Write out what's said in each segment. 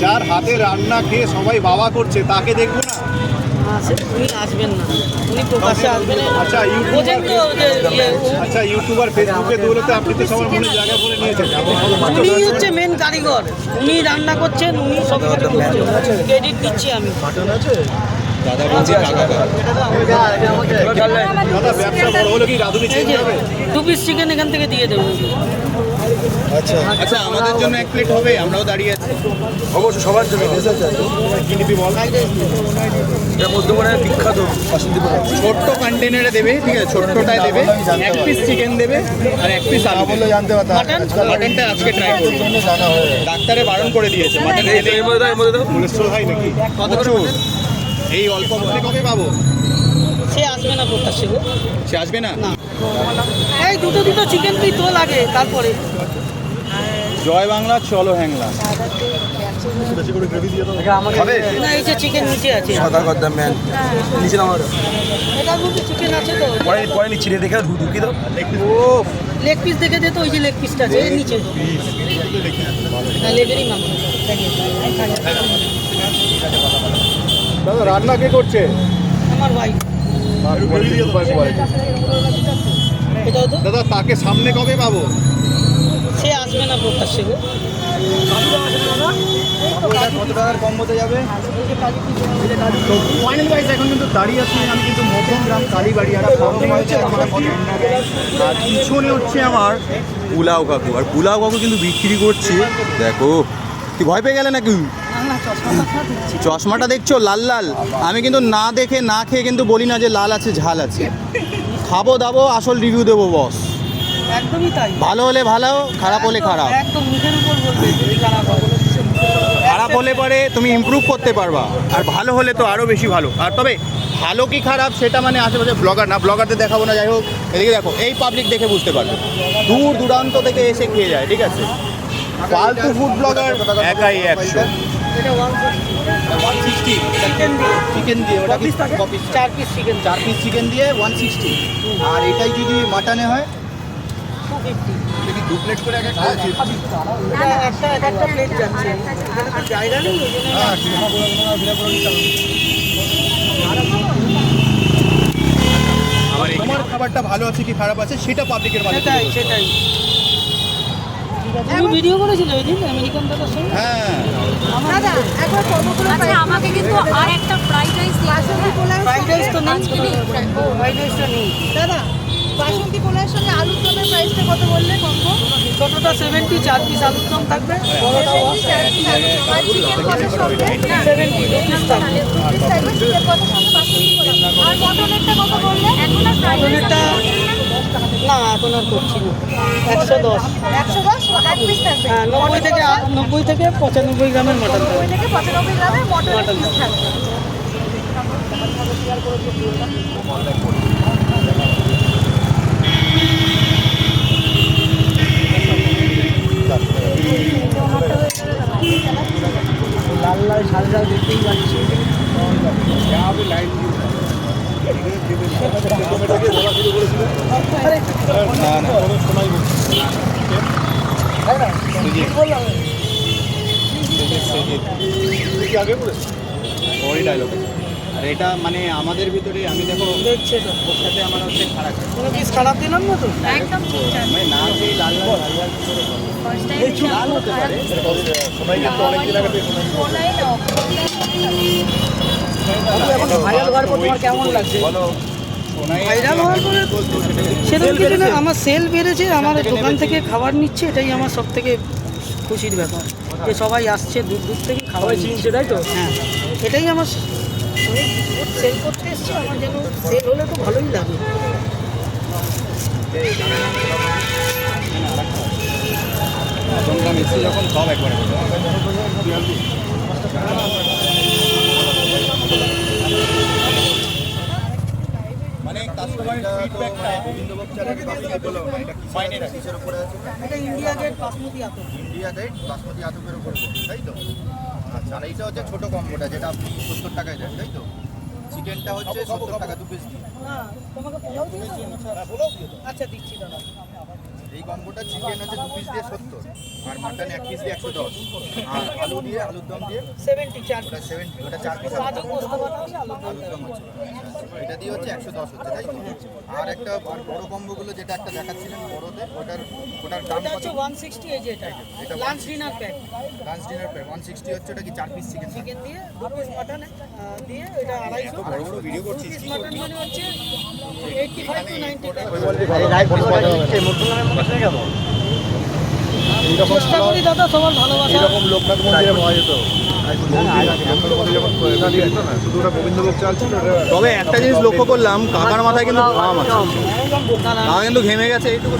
যার হাতে রান্না খেয়ে সবাই বাবা করছে তাকে দেখব না? উনি আসবেন না। উনি প্রকাশ্যে আসবেন না। আচ্ছা, ইউটিউবার- ইয়ে, আচ্ছা ইউটিউবার ফেসবুকে দৌলতে আপনি তো সবার মনে জায়গা করে নিয়েছেন। উনি হচ্ছে মেন কারিগর। উনি রান্না করছেন উনি সব ক্রেডিট দিচ্ছি আমি। দাদা ব্যবসা বড় হলো কি রাধুনি চেঞ্জ হবে? দু পিস চিকেন এখান থেকে দিয়ে দেবো। আচ্ছা। আমাদের জন্য এক প্লেট হবে আমরাও দাঁড়িয়ে আছি। অবশ্যই সবার জন্য। কি নিবি বল? এটা বিখ্যাত ছোট্ট কন্টেনারে দেবে ঠিক আছে ছোট্টটায় দেবে। এক পিস চিকেন দেবে আর এক পিস আলু দেবে। জানতে পারতাম। মাটন মাটনটা আজকে ট্রাই করব। জানা হয়ে ডাক্তারে বারণ করে দিয়েছে মাটন এর মধ্যে দাও, এর মধ্যে দাও। কোলেস্ট্রল হয় নাকি? কত করে? এই অল্প কবে পাবো? সে আসবে না সে আসবে না? না। এই দুটো দুটো চিকেন তুই তোল আগে তারপরে? জয় বাংলা চলো হ্যাংলা। তো লেগ পিস দেখে দে তো ওই যে লেগ পিসটা আছে নিচে। হ্যাঁ লেগেরই মাংস দাদা রান্না কে করছে? আমার ভাই দাদা তাকে সামনে কবে পাবো? সে আসবে না প্রকাশ্যে কত টাকার কম হতে যাবে ওয়াইজ এখন কিন্তু দাঁড়িয়ে আছি আমি কিন্তু মধ্যমগ্রাম কালীবাড়ি আর পিছনে হচ্ছে আমার পুলাও কাকু আর পুলাও কাকু কিন্তু বিক্রি করছে। দেখো কি ভয় পেয়ে গেলে নাকি? চশমাটা দেখছ? লাল লাল। আমি কিন্তু না দেখে না খেয়ে কিন্তু বলি না যে লাল আছে ঝাল আছে। খাব দাবো আসল রিভিউ দেবো বস একদমই তাই। ভালো হলে ভালো খারাপ হলে খারাপ। একদম মুখের উপর বলবে খারাপ খারাপ হলে পরে তুমি ইমপ্রুভ করতে পারবা। আর ভালো হলে তো আরও বেশি ভালো। আর তবে ভালো কি খারাপ সেটা মানে আশেপাশে ব্লগার না ব্লগারদের দেখাবো না যাই হোক। এদিকে দেখো এই পাবলিক দেখে বুঝতে পারবে। দূর দূরান্ত থেকে এসে খেয়ে যায় ঠিক আছে? ফালতু ফুড ব্লগার একাই একশো। ওয়ান ওয়ান সিক্সটি চিকেন দিয়ে। চিকেন দিয়ে ওটা চার পিস চিকেন চার পিস চিকেন দিয়ে ওয়ান সিক্সটি আর এটাই যদি মাটনে হয়? টু ফিফটি যদি দু প্লেট করে একটা একটা প্লেট যাচ্ছে। জায়গা নেই? ওই জন্য আবার তোমার খাবারটা ভালো আছে কি খারাপ আছে? সেটা পাবলিকের সেটাই সেটাই। তুমি ভিডিও করেছিলে ওই দিন আমেরিকান দাদার সঙ্গে হ্যাঁ। দাদা একবার কর্মগুলো আচ্ছা আমাকে কিন্তু আর একটা fried rice Basanti pulao fried rice তো নেই। ফ্রাইড রাইসটা নেই। দাদা বাসন্তী পোলাওয়ের সঙ্গে আলুর দমের প্রাইসটা কত বললে কম্বো? ছোটোটা সেভেন্টি চার পিস আলুর দম থাকবে। বড়োটা সেভেন্টি দু পিস থাকবে আর মটনেরটা কত বললে? এখন আর ফ্রাইড রাইস মটনেরটা না এখন আর করছি না। একশো দশ। একশো দশ? হ্যাঁ নব্বই থেকে নব্বই থেকে পঁচানব্বই গ্রামের মটন নব্বই থাকবে থেকে পঁচানব্বই গ্রামের মটন লাল লাল ঝাল ঝাল দেখতেই পাচ্ছি। না না ওই ডায়লগ আর এটা মানে আমাদের ভিতরে আমি দেখো ওর সাথে আমার হচ্ছে খারাপ। কোনো পিস খারাপ দিলাম না তো একদম ঠিকঠাক মানে না খেয়ে লাল লাল লাল লাল করে বলো। ফার্স্ট টাইম লাল হতে পারে ভাইরাল হওয়ার পর তোমার কেমন লাগছে ভাইরাল হওয়ার পরে সেরকম কিছু না আমার সেল বেড়েছে আমার দোকান থেকে খাবার নিচ্ছে এটাই আমার সব থেকে খুশির ব্যাপার। যে সবাই আসছে দূর দূর থেকে খাবার চিনছে তাই তো? হ্যাঁ এটাই আমার সেল করতে এসছে আমার যেন সেল হলে তো ভালোই লাগে। আচমকা যখন সব একবারে। মানে কাস্টমারের ফিডব্যাকটা গোবিন্দভোগ চালের পাবলিকে বলো এটা ফাইনের আছে কিসের উপরে আছে এটা India Gate basmati India Gate basmati আতকের উপর তাই তো? আচ্ছা আর এইটা হচ্ছে ছোট কম্বোটা যেটা আপনি সত্তর টাকায় দেন তাই তো? চিকেনটা হচ্ছে সত্তর টাকা দু পিস? আচ্ছা দিচ্ছি দাদা। এই কম্বোটা চিকেন হচ্ছে দু পিস দিয়ে সত্তর আর মাটন এক পিস দিয়ে একশো দশ। আর আলু দিয়ে আলুর দম দিয়ে? সেভেন্টি চার ওটা সেভেন্টি ওটা চার পিস আলুর দম। হচ্ছে। এটা দিয়ে হচ্ছে একশো দশ হচ্ছে তাই আর একটা আর বড় কম্বোগুলো যেটা একটা দেখাচ্ছিলেন বড়তে ওটার ওটার দাম এটা হচ্ছে ওয়ান সিক্সটি এই যে এটা। এটা lunch dinner pack lunch dinner pack one sixty হচ্ছে ওটা কি চার পিস চিকেন চিকেন দিয়ে দু পিস মাটন দিয়ে এটা আড়াইশো। বড় বড় ভিডিও পিস মাটন মানে হচ্ছে এইটটি ফাইভ টু নাইনটি চেষ্টা করি দাদা সবার ভালোবাসা। লোকনাথ মন্দিরে পাওয়া যেত। তবে একটা জিনিস লক্ষ্য করলাম কাকার মাথায় কিন্তু ঘাম আছে। কাকা কিন্তু ঘেমে গেছে এইটুকু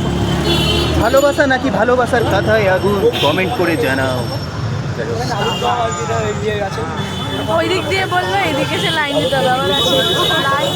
ভালোবাসা নাকি ভালোবাসার কথাই আগুন? কমেন্ট করে জানাও। ওই দিক দিয়ে বলল এদিকে সে লাইন দিতে হবে আবার আছে। লাইন